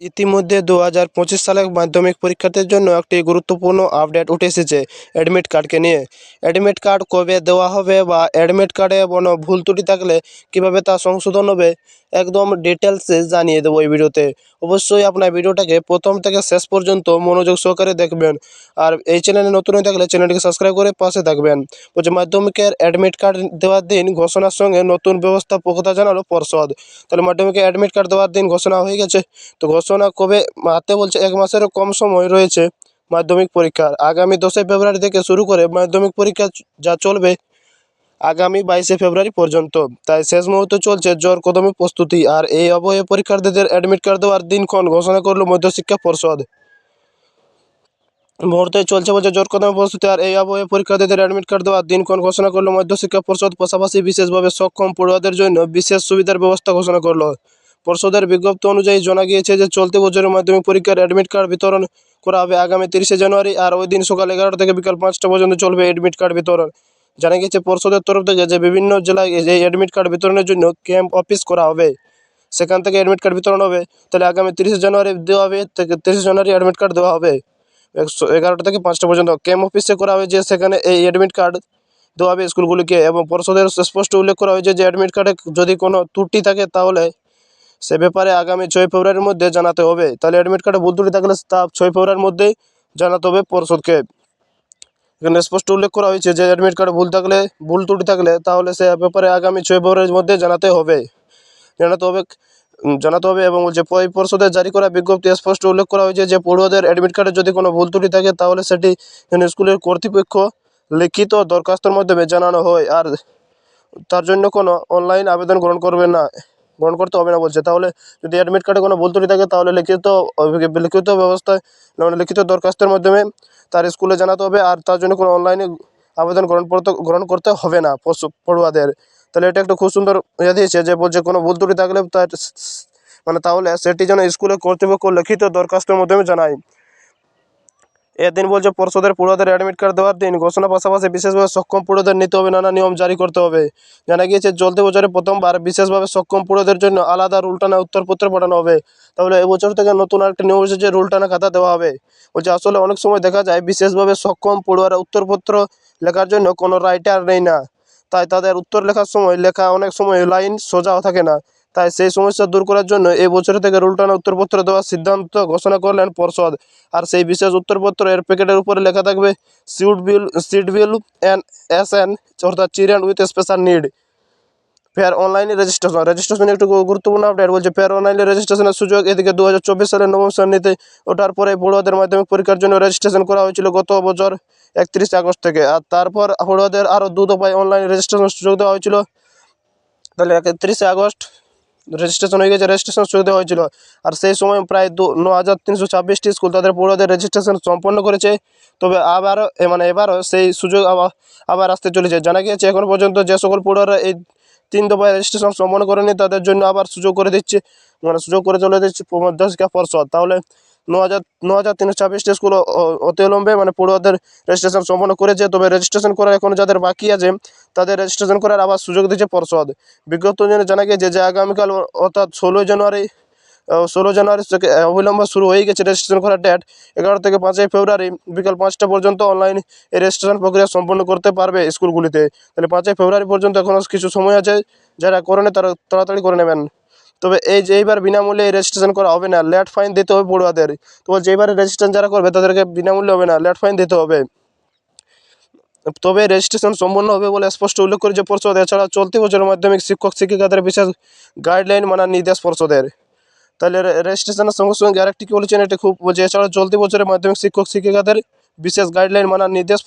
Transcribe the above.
ইতিমধ্যে দু হাজার পঁচিশ সালের মাধ্যমিক পরীক্ষার্থীর জন্য একটি গুরুত্বপূর্ণ আপডেট উঠে এসেছে অ্যাডমিট কার্ডকে নিয়ে। অ্যাডমিট কার্ড কবে দেওয়া হবে বা অ্যাডমিট কার্ডে কোনো ভুল ত্রুটি থাকলে কীভাবে তা সংশোধন হবে, একদম ডিটেলসে জানিয়ে দেবো এই ভিডিওতে। অবশ্যই আপনার ভিডিওটাকে প্রথম থেকে শেষ পর্যন্ত মনোযোগ সহকারে দেখবেন। আর এই চ্যানেলে নতুন হয়ে থাকলে চ্যানেলটিকে সাবস্ক্রাইব করে পাশে থাকবেন। বলছে মাধ্যমিকের অ্যাডমিট কার্ড দেওয়ার দিন ঘোষণার সঙ্গে নতুন ব্যবস্থা প্রকতা জানালো পর্ষদ। তাহলে মাধ্যমিকে অ্যাডমিট কার্ড দেওয়ার দিন ঘোষণা হয়ে গেছে। তো ঘোষণা কবে? হাতে বলছে, এক মাসেরও কম সময় রয়েছে মাধ্যমিক পরীক্ষার। আগামী দশই ফেব্রুয়ারি থেকে শুরু করে মাধ্যমিক পরীক্ষা যা চলবে আগামী বাইশে ফেব্রুয়ারি পর্যন্ত। তাই শেষ মুহূর্তে চলছে জোর কদমে প্রস্তুতি আর এই অবয়ে পরীক্ষার্থীদের অ্যাডমিট কার্ড দেওয়ার দিনক্ষণ ঘোষণা করল মধ্যশিক্ষা পর্ষদ। মুহূর্তে চলছে বলছে জোর কদমে প্রস্তুতি আর এই আবহে পরীক্ষার্থীদের অ্যাডমিট কার্ড দেওয়ার দিনক্ষণ ঘোষণা করল মধ্যশিক্ষা পর্ষদ। পাশাপাশি বিশেষভাবে সক্ষম পড়ুয়াদের জন্য বিশেষ সুবিধার ব্যবস্থা ঘোষণা করল। পর্ষদের বিজ্ঞপ্তি অনুযায়ী জানা গিয়েছে যে চলতি বছরের মাধ্যমিক পরীক্ষার অ্যাডমিট কার্ড বিতরণ করা হবে আগামী তিরিশে জানুয়ারি আর ওই দিন সকাল এগারোটা থেকে বিকাল পাঁচটা পর্যন্ত চলবে অ্যাডমিট কার্ড বিতরণ। জানা গিয়েছে, পর্ষদের তরফ থেকে যে বিভিন্ন জেলায় এই অ্যাডমিট কার্ড বিতরণের জন্য ক্যাম্প অফিস করা হবে, সেখান থেকে অ্যাডমিট কার্ড বিতরণ হবে। তাহলে আগামী তিরিশে জানুয়ারি দেওয়া হবে তিরিশে জানুয়ারি অ্যাডমিট কার্ড দেওয়া হবে। একশো এগারোটা থেকে পাঁচটা পর্যন্ত ক্যাম্প অফিসে করা হয়েছে সেখানে এই অ্যাডমিট কার্ড দেওয়া হবে স্কুলগুলিকে এবং পর্ষদের স্পষ্ট উল্লেখ করা হয়েছে যে অ্যাডমিট কার্ডে যদি কোনো ত্রুটি থাকে তাহলে সে ব্যাপারে আগামী ছয় ফেব্রুয়ারির মধ্যে জানাতে হবে। তাহলে অ্যাডমিট কার্ডে ভুল ত্রুটি থাকলে তা ছয় ফেব্রুয়ারির মধ্যেই জানাতে হবে পর্ষদকে। এখানে স্পষ্ট উল্লেখ করা হয়েছে যে অ্যাডমিট কার্ডে ভুল থাকলে, ভুল ত্রুটি থাকলে তাহলে সে ব্যাপারে আগামী ছয় ফেব্রুয়ারির মধ্যে জানাতে হবে। জানাতে হবে জানাতে হবে এবং যে পর্ষদের জারি করা বিজ্ঞপ্তি স্পষ্ট উল্লেখ করা হয়েছে যে পড়ুয়াদের অ্যাডমিট কার্ডে যদি কোনো ভুল ত্রুটি থাকে, তাহলে সেটি স্কুলের কর্তৃপক্ষ লিখিত দরখাস্তের মাধ্যমে জানানো হয়। আর তার জন্য কোনো অনলাইন আবেদন গ্রহণ করবে না। গ্রহণ করতে হবে না বলছে। তাহলে যদি অ্যাডমিট কার্ডে কোনো ভুল থাকে, তাহলে লিখিত লিখিত ব্যবস্থায় লিখিত দরখাস্তের মাধ্যমে তার স্কুলে জানাতে হবে আর তার জন্য কোনো অনলাইনে আবেদন গ্রহণ করতে গ্রহণ করতে হবে না পড়ুয়াদের। তাহলে এটা একটা খুব সুন্দর ইয়ে দিয়েছে যে বলছে কোনো ভুল থাকলে তার মানে তাহলে সেটি যেন স্কুলের কর্তৃপক্ষ লিখিত দরখাস্তের মাধ্যমে জানায়। এদিন বলছে, পর্ষদের পড়ুয়াদের অ্যাডমিট কার্ড দেওয়ার দিন ঘোষণা পাশাপাশি বিশেষভাবে সক্ষম পড়ুয়াদের নিতে হবে, নানা নিয়ম জারি করতে হবে। জানা গিয়েছে চলতি বছরে প্রথমবার বিশেষভাবে সক্ষম পড়ুয়াদের জন্য আলাদা রুলটানা উত্তরপত্র পাঠানো হবে। তাহলে এবছর থেকে নতুন আরেকটি নিয়ম এসেছে রুলটানা খাতা দেওয়া হবে। বলছে, আসলে অনেক সময় দেখা যায় বিশেষভাবে সক্ষম পড়ুয়ারা উত্তরপত্র লেখার জন্য কোনো রাইটার নেই না। তাই তাদের উত্তর লেখার সময় লেখা অনেক সময় লাইন সোজাও থাকে না। তাই সেই সমস্যা দূর করার জন্য এই বছর থেকে রুলটানা উত্তরপত্র দেওয়ার সিদ্ধান্ত ঘোষণা করলেন পর্ষদ। আর সেই বিশেষ উত্তরপত্র এর প্যাকেটের উপরে লেখা থাকবে সিউড বিল সিট বিল এন এস এন অর্থাৎ children with special need fair অনলাইনে রেজিস্ট্রেশন রেজিস্ট্রেশন একটু গুরুত্বপূর্ণ আপডেট বলছে ফেয়ার অনলাইনে রেজিস্ট্রেশনের সুযোগ এদিকে দু হাজার চব্বিশ সালের নবম শ্রেণীতে ওঠার পরে পড়ুয়াদের মাধ্যমিক পরীক্ষার জন্য রেজিস্ট্রেশন করা হয়েছিল গত বছর একত্রিশ আগস্ট থেকে। আর তারপর পড়ুয়াদের আরও দু দফায় অনলাইন রেজিস্ট্রেশন সুযোগ দেওয়া হয়েছিল তাহলে একত্রিশে আগস্ট রেজিস্ট্রেশন হয়ে গেছে রেজিস্ট্রেশন শুরু দেওয়া হয়েছিল। আর সেই সময় প্রায় দু ন হাজার তিনশো ছাব্বিশটি স্কুল তাদের পড়ুয়াদের রেজিস্ট্রেশন সম্পন্ন করেছে। তবে আবারও মানে এবারও সেই সুযোগ আবার আবার আসতে চলেছে। জানা গিয়েছে, এখন পর্যন্ত যে সকল পড়ুয়ারা এই তিন দফায় রেজিস্ট্রেশন সম্পন্ন করেনি, তাদের জন্য আবার সুযোগ করে দিচ্ছে মানে সুযোগ করে চলে দিচ্ছে মধ্যশিক্ষা পর্ষদ। তাহলে ন হাজার ন হাজার তিনশো ছাব্বিশটি স্কুল অ- অ- অতিবিলম্বে মানে পড়ুয়াদের রেজিস্ট্রেশন সম্পন্ন করেছে। তবে রেজিস্ট্রেশন করা এখন যাদের বাকি আছে, তাদের রেজিস্ট্রেশন করার আবার সুযোগ দিচ্ছে পর্ষদ। বিজ্ঞপ্তি অনুযায়ী জানা গিয়েছে যে, আগামীকাল অর্থাৎ ষোলোই জানুয়ারি ষোলো জানুয়ারি থেকে অবিলম্বে শুরু হয়ে গেছে রেজিস্ট্রেশন করার ডেট এগারো থেকে পাঁচই ফেব্রুয়ারি বিকাল পাঁচটা পর্যন্ত অনলাইন এই রেজিস্ট্রেশন প্রক্রিয়া সম্পন্ন করতে পারবে স্কুলগুলিতে। তাহলে পাঁচই ফেব্রুয়ারি পর্যন্ত এখনও কিছু সময় আছে, যারা করেনি তারা তাড়াতাড়ি করে নেবেন। তবে এই যে এইবার বিনামূল্যে রেজিস্ট্রেশন করা হবে না লেট ফাইন দিতে হবে পড়ুয়াদের। তো বলছে রেজিস্ট্রেশন যারা করবে, তাদেরকে বিনামূল্যে হবে না লেট ফাইন দিতে হবে। তবে রেজিস্ট্রেশন সম্পন্ন হবে বলে স্পষ্ট উল্লেখ করেছে পর্ষদ। এছাড়া চলতি বছরের মাধ্যমিক শিক্ষক, শিক্ষিকাদের বিশেষ গাইডলাইন মানার নির্দেশ পর্ষদের। তাহলে রেজিস্ট্রেশনের সঙ্গে সঙ্গে আরেকটি কি বলেছেন, এটা খুব বলছে এছাড়া চলতি বছরের মাধ্যমিক শিক্ষক, শিক্ষিকাদের বিশেষ গাইডলাইন মানার নির্দেশ